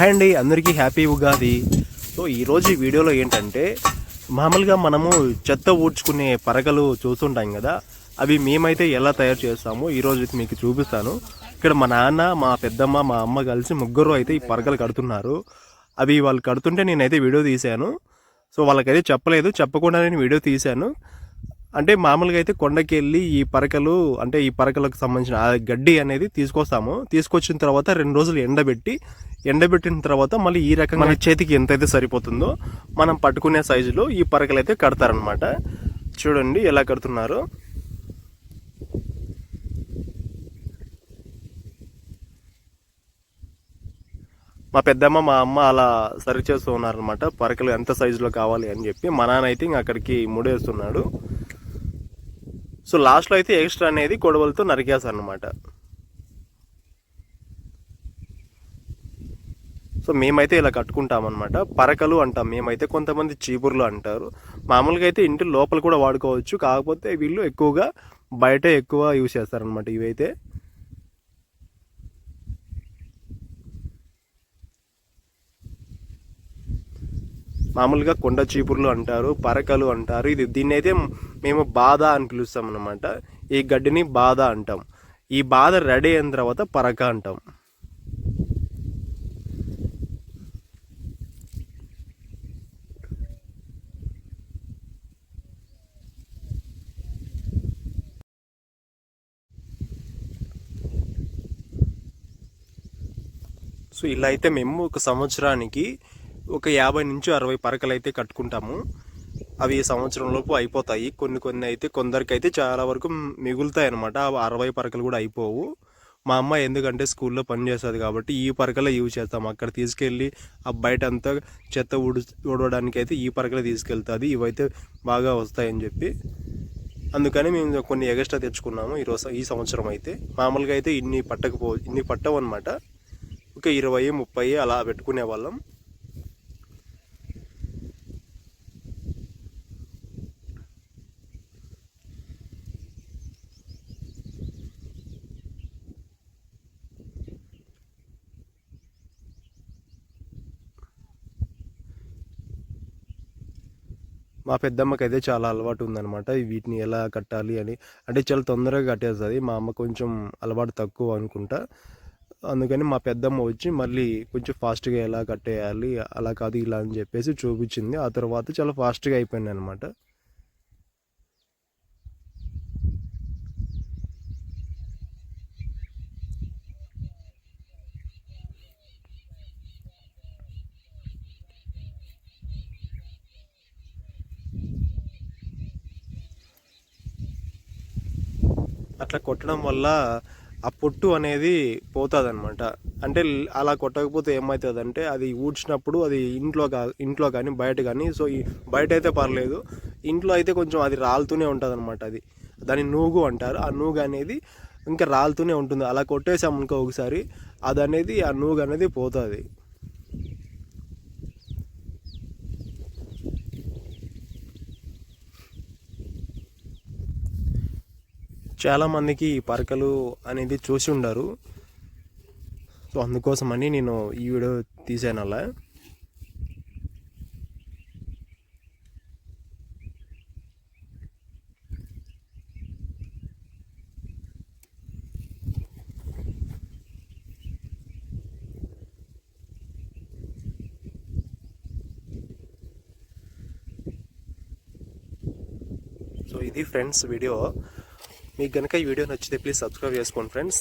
Hi అండి అందరికీ happy Ugadi. So ఈరోజు ఈ వీడియోలో ఏంటంటే మామూలుగా మనము చెత్త ఊడ్చుకునే పరకలు చూస్తుంటాం కదా అవి మేమైతే ఎలా తయారు చేస్తామో ఈరోజు మీకు చూపిస్తాను. ఇక్కడ మా నాన్న మా పెద్దమ్మ మా అమ్మ కలిసి ముగ్గురు అయితే ఈ పరకలు కడుతున్నారు. అవి వాళ్ళు కడుతుంటే నేనైతే వీడియో తీశాను. సో వాళ్ళకైతే చెప్పలేదు చెప్పకుండా నేను వీడియో తీశాను. అంటే మామూలుగా అయితే కొండకి వెళ్ళి ఈ పరకలు అంటే ఈ పరకలకు సంబంధించిన గడ్డి అనేది తీసుకొస్తాము. తీసుకొచ్చిన తర్వాత రెండు రోజులు ఎండబెట్టి ఎండబెట్టిన తర్వాత మళ్ళీ ఈ రకంగా మన చేతికి ఎంతైతే సరిపోతుందో మనం పట్టుకునే సైజులో ఈ పరకలు అయితే కడతారనమాట చూడండి ఎలా కడుతున్నారు. మా పెద్దమ్మ మా అమ్మ అలా సరి చేస్తూ ఉన్నారనమాట పరకలు ఎంత సైజులో కావాలి అని చెప్పి. మా నాన్న అయితే ఇంక అక్కడికి ముడేస్తున్నాడు. సో లాస్ట్లో అయితే ఎక్స్ట్రా అనేది కొడవలతో నరికేస్తారు అనమాట సో మేమైతే ఇలా కట్టుకుంటాం అనమాట పరకలు అంటాం. మేమైతే కొంతమంది చీపుర్లు అంటారు. మామూలుగా అయితే ఇంటి లోపల కూడా వాడుకోవచ్చు. కాకపోతే వీళ్ళు ఎక్కువగా బయట ఎక్కువ యూజ్ చేస్తారనమాట ఇవైతే. మామూలుగా కొండ చీపుర్లు అంటారు పరకలు అంటారు. ఇది దీన్ని అయితే మేము బాధ అని పిలుస్తాం అనమాట ఈ గడ్డిని బాధ అంటాం. ఈ బాధ రెడీ అయిన తర్వాత పరక అంటాం. సో ఇలా అయితే మేము ఒక సంవత్సరానికి ఒక యాభై నుంచి అరవై పరకలు అయితే కట్టుకుంటాము. అవి ఈ అయిపోతాయి. కొన్ని కొన్ని అయితే కొందరికి అయితే చాలా వరకు మిగులుతాయి అనమాట అరవై పరకలు కూడా అయిపోవు. మా అమ్మ ఎందుకంటే స్కూల్లో పని చేస్తుంది కాబట్టి ఈ పరకలే యూజ్ చేస్తాం. అక్కడ తీసుకెళ్ళి ఆ బయట అంతా చెత్త ఉడు ఉడవడానికి అయితే ఈ పరకలే తీసుకెళ్తుంది. ఇవైతే బాగా వస్తాయని చెప్పి. అందుకని మేము కొన్ని ఎగస్ట్రా తెచ్చుకున్నాము ఈరోజు ఈ సంవత్సరం అయితే. మామూలుగా అయితే ఇన్ని పట్టకపో ఇన్ని పట్టవు అనమాట ఒక ఇరవై ముప్పై అలా పెట్టుకునే వాళ్ళం. మా పెద్దమ్మకి అయితే చాలా అలవాటు ఉందన్నమాట వీటిని ఎలా కట్టాలి అని. అంటే చాలా తొందరగా కట్టేస్తుంది. మా అమ్మ కొంచెం అలవాటు తక్కువ అనుకుంటా. అందుకని మా పెద్దమ్మ వచ్చి మళ్ళీ కొంచెం ఫాస్ట్గా ఎలా కట్టేయాలి అలా కాదు ఇలా అని చెప్పేసి చూపించింది. ఆ తర్వాత చాలా ఫాస్ట్గా అయిపోయింది అనమాట అట్లా కొట్టడం వల్ల ఆ పొట్టు అనేది పోతుంది అనమాట అంటే అలా కొట్టకపోతే ఏమవుతుంది అంటే అది ఊడ్చినప్పుడు అది ఇంట్లో కా ఇంట్లో కానీ బయట కానీ సో ఈ బయట అయితే పర్లేదు. ఇంట్లో అయితే కొంచెం అది రాలుతూనే ఉంటుంది అనమాట అది. దాన్ని నూగు అంటారు. ఆ నూగు అనేది ఇంకా రాలుతూనే ఉంటుంది. అలా కొట్టేసామనుకో ఒకసారి అది అనేది ఆ నూగు అనేది పోతుంది. చాలామందికి పరకలు అనేది చూసి ఉండరు. సో అందుకోసమని నేను ఈ వీడియో తీసాను అలా. సో ఇది ఫ్రెండ్స్ వీడియో. మీకు కనుక ఈ వీడియో నచ్చితే ప్లీజ్ సబ్స్క్రైబ్ చేసుకోండి ఫ్రెండ్స్